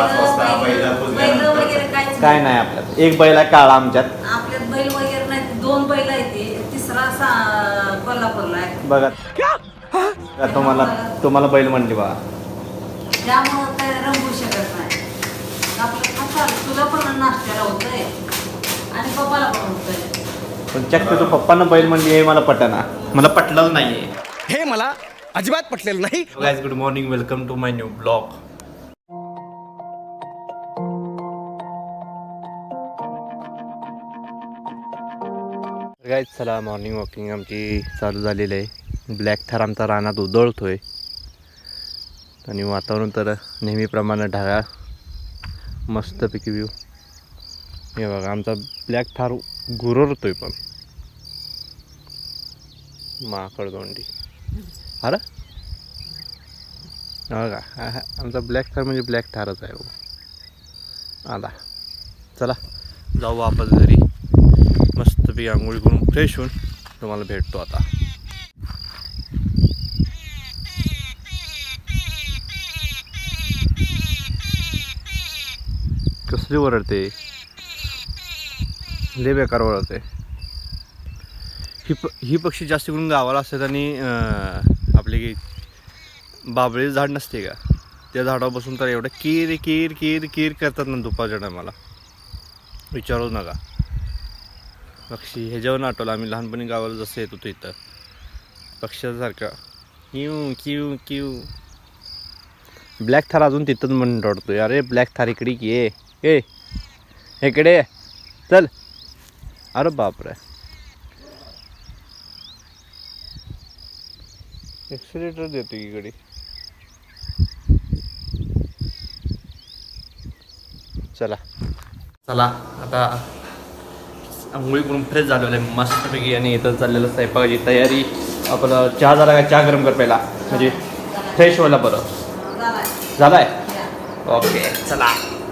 पाच वाजता बैल बैल पुजल्यानंतर वगैरे काहीच काय नाही आपल्यात. एक बैल आहे काळा आमच्यात. आपल्यात बैल वगैरे नाही दोन बैल आहेत ते. तिसरा कोल्हापूरला आहे. बघा. तुम्हाला तुम्हाला बैल म्हणली बा त्यामुळं काय रंगू शकत नाही. आपलं खातात तुला पण नाश्त्याला होतंय. आणि पप्पाला पण होतंय. पण चक्क तू पप्पांना बैल म्हणली हे मला पटना. मला पटलं नाहीये. हे मला अजिबात पटलेलं नाही. Good morning welcome to my new blog काय चला मॉर्निंग वॉकिंग आमची चालू झालेली आहे. ब्लॅक थर आमचा रानात उदळतोय आणि वातावरण तर नेहमीप्रमाणे ढागा मस्तपैकी व्ह्यू हे बघा आमचा ब्लॅक थार गुररतोय पण. माकड दोंडी. अरे? बघा हा- हा- आमचा ब्लॅक थार म्हणजे ब्लॅक थारच आहे. आला. चला जाऊ वापस घरी. मस्तपैकी आंघोळी करून फ्रेश होऊन तुम्हाला भेटतो आता. कसली ओरडते? लय बेकार ओरडते. ही प ही पक्षी जास्त करून गावाला असतात आणि आपले की झाड नसते का? त्या झाडावर बसून तर एवढं केर केर केर केर करतात ना दुपारच्या टायमाला विचारूच नका. पक्षी ह्याच्यावर आठवलं आम्ही लहानपणी गावाला जसं येत होतो इथं. पक्ष्यासारखा. किऊ किऊ. क्यू ब्लॅक थार अजून तिथंच म्हणून रडतोय. अरे ब्लॅक थार इकडे की ये ए इकडे चल. अरे बापरे. एक्सिलेटर देतो इकडे. चला. चला आता आंघोळी करून फ्रेश झालेलं आहे. मस्तपैकी आणि इथं चाललेलं स्वयंपाकाची तयारी. आपलं चहा झाला का? चहा गरम कर पहिला. म्हणजे फ्रेश व्हायला बरं. झालाय? झालाय या. ओके चला.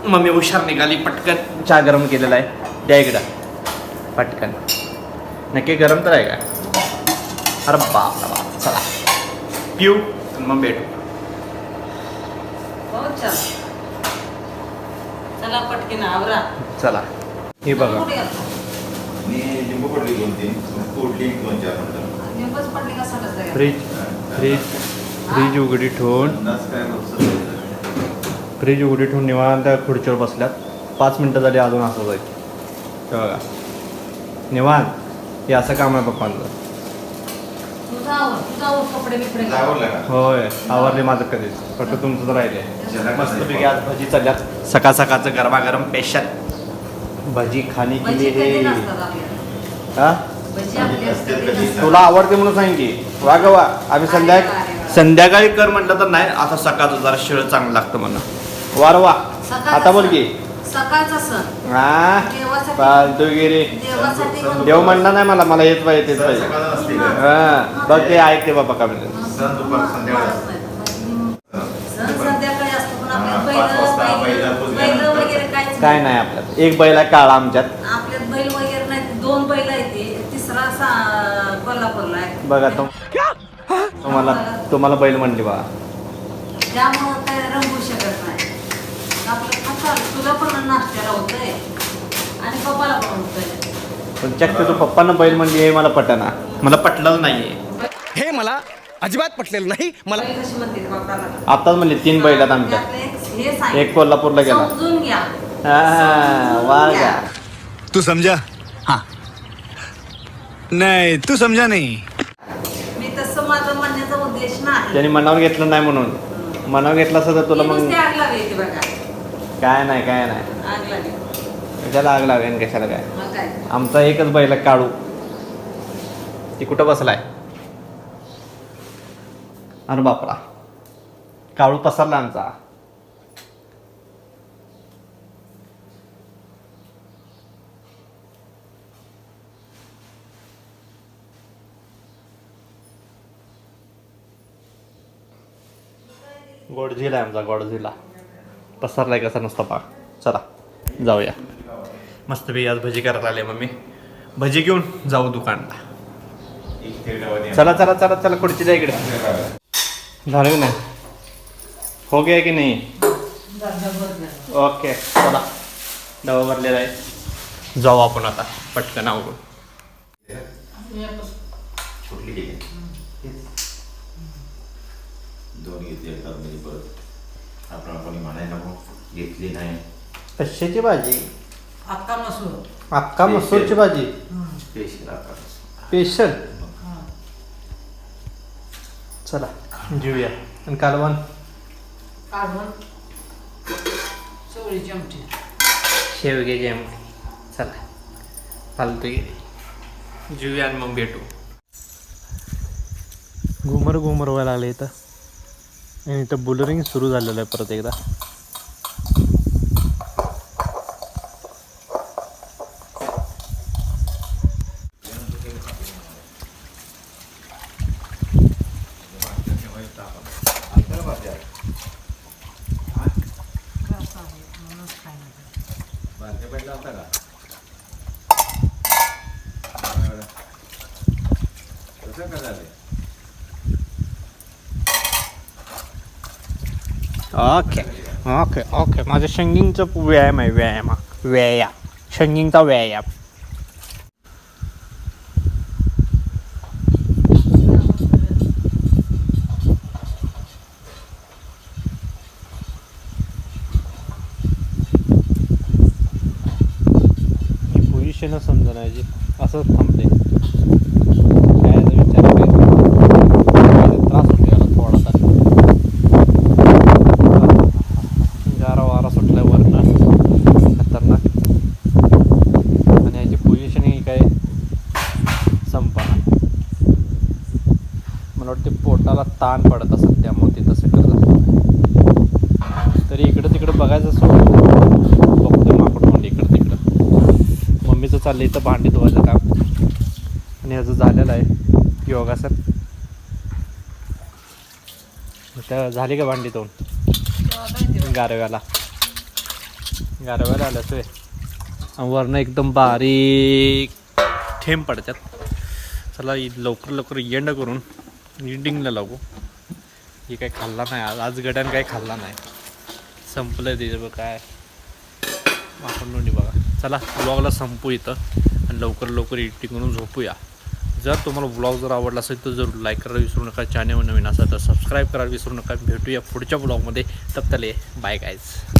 मम्मी हुशार निघाली. पटकन चहा गरम केलेला आहे. द्या इकडं पटकन. नक्की गरम तर आहे का? अरे बाप रे बाप. चला. पिऊ मग भेटू. हो चल. पटकीन आवरा. चला. हे बघा? आणि लिंबू पडली दोन तीन कुठली दोन चार नंतर निंबूच पडली का सडच जाईल? फ्रीज फ्रीज फ्रीज उघडी ठेवून. काय फ्रीज उघडी ठेवून निवांत त्या खुर्चीवर बसल्यात पाच मिनटं झाली अजून असं जाईल हे बघा. निवांत. हे असं काम आहे पप्पांचं. तुझा आवर तुझा आवर कपडे बिपडे घाल. आवडलं का होय. आवरले माझं कधीच. फक्त तुमचं राहिले मस्तपैकी आज भजी चालल्यात. सकाळ सकाळचं गरमागरम पेशात भजी खाणी भजी केली कधी हे. हा. तुला आवडते म्हणून सांग की. वा ग वा. आम्ही संध्याकाळी. संध्याकाळी कर म्हटलं तर नाही. आता सकाळचं जरा शिळ चांगलं लागतं म्हणा. वार वा. आता बोल. की. सकाळचा सण. हा? फालतूगिरी. देव म्हणला नाही मला. मला येत पाहिजे तेच पाहिजे का हा. बघ ते ऐकते बाबा का म्हणजे सण दुपार संध्याकाळी असतं. सण संध्याकाळी असतो पण हा, आपल्यात पाच वाजता बैल बैल बैल पुजल्यानंतर. वगैरे काहीच काय नाही आपल्यात. एक बैल आहे काळा आमच्यात. आपल्यात बैल वगैरे नाही दोन बैल आहेत ते. तिसरा कोल्हापूरला आहे. बघा तो तुम्हाला तुम्हाला बैल म्हणली बा त्यामुळं काय रंगू शकत नाही. आपलं खातात तुला पण नाश्त्याला होतंय. आणि पप्पाला पण होतंय. पण चक्क तू पप्पांना बैल म्हणली हे मला पटना. मला पटलं नाहीये. हे मला अजिबात पटलेलं नाही. मला बैल कशी म्हणते ते पप्पाला आताच म्हणले तीन बैल आहेत आमच्यात. त्यातलं एक हे सांग. एक कोल्हापूरला गेला. समजून घ्या. हा. तू समझा? हाँ. नहीं तू समझा नहीं. मी तसं माझं म्हणण्याचा उद्देश नाही. त्यांनी मनावर घेतलं नाही म्हणून. मनावर घेतलं असतं तर तुला ती मग नुसती आग लावायची बघा. काय नाही काय नाही. आग लागली कशाला आग लागेल कशाला काय? मग काय? आमचा एकच बैल आहे, काळू. ती कुठं बसलाय? अरे बापरा. काळू पसरला आमचा. गोडझिला आहे आमचा गोडझिला. पसरलाय कसा नसता पाक. चला जाऊया. मस्तपैकी आज भजी करायला आले मम्मी. भजी घेऊन जाऊ दुकानला. चला चला चला चला खुर्ची द्या इकडे. झालं की नाही? हो गया की नाही? ओके चला. डबा भरलेला आहे. जाऊ आपण आता पटकन आवडून दोन घेतले एका म्हणजे परत आपण कोणी म्हणायला नको घेतली नाही. कशाची भाजी? अक्का मसूर. अक्का मसूरची भाजी? स्पेशल आता स्पेशल चला जेऊया आणि कालवण? काढून चवळीची आमटी. शेवगे जेम चला फालतू गेले जेऊया आणि मग भेटू. घुमर घुमर व्हायला लागले इथं. आणि इथं बुलरिंग सुरू झालेलं आहे परत एकदा. ओके ओके ओके माझं शंगिंगचा व्यायाम आहे व्यायाम. व्यायाम शंगिंगचा व्यायाम. ही पोझिशनच समजण्याची असंच थांबते काय याचा विचार काय त्रास होतो याला थोडासा गारा वारा सुटलाय वरनं खतरनाक आणि याची पोझिशन ही काय संपना मला मला ताण पडत असत त्यामुळे ते तसं करत असत तरी इकडं तिकडं बघायचं सोड बघतो माकड म्हणजे इकडं तिकडं. मम्मीचं चाललं इथं भांडी धुवायचं काम. आणि ह्याचं झालेलं आहे. योगासन. त्या झाली का भांडी धुवून? गारव्याला. गारव्याला आलं सोय आणि वरनं एकदम बारीक थेंब पडतात. चला लवकर लवकर येंड करून. एंडिंगला लागू. हे काय खाल्ला नाही. आज आज गड्यानं काही खाल्ला नाही. संपलं ते बघ काय? आपण नोंदी बघा. चला ब्लॉगला संपू इथं आणि लवकर लवकर एडिटिंग करून झोपूया. जर तुम्हाला ब्लॉग जर आवडला असेल तर जरूर लाईक करायला विसरू नका. चॅनल नवीन असा तर सबस्क्राईब करायला विसरू नका. भेटूया पुढच्या ब्लॉगमध्ये तब तले बाय गायज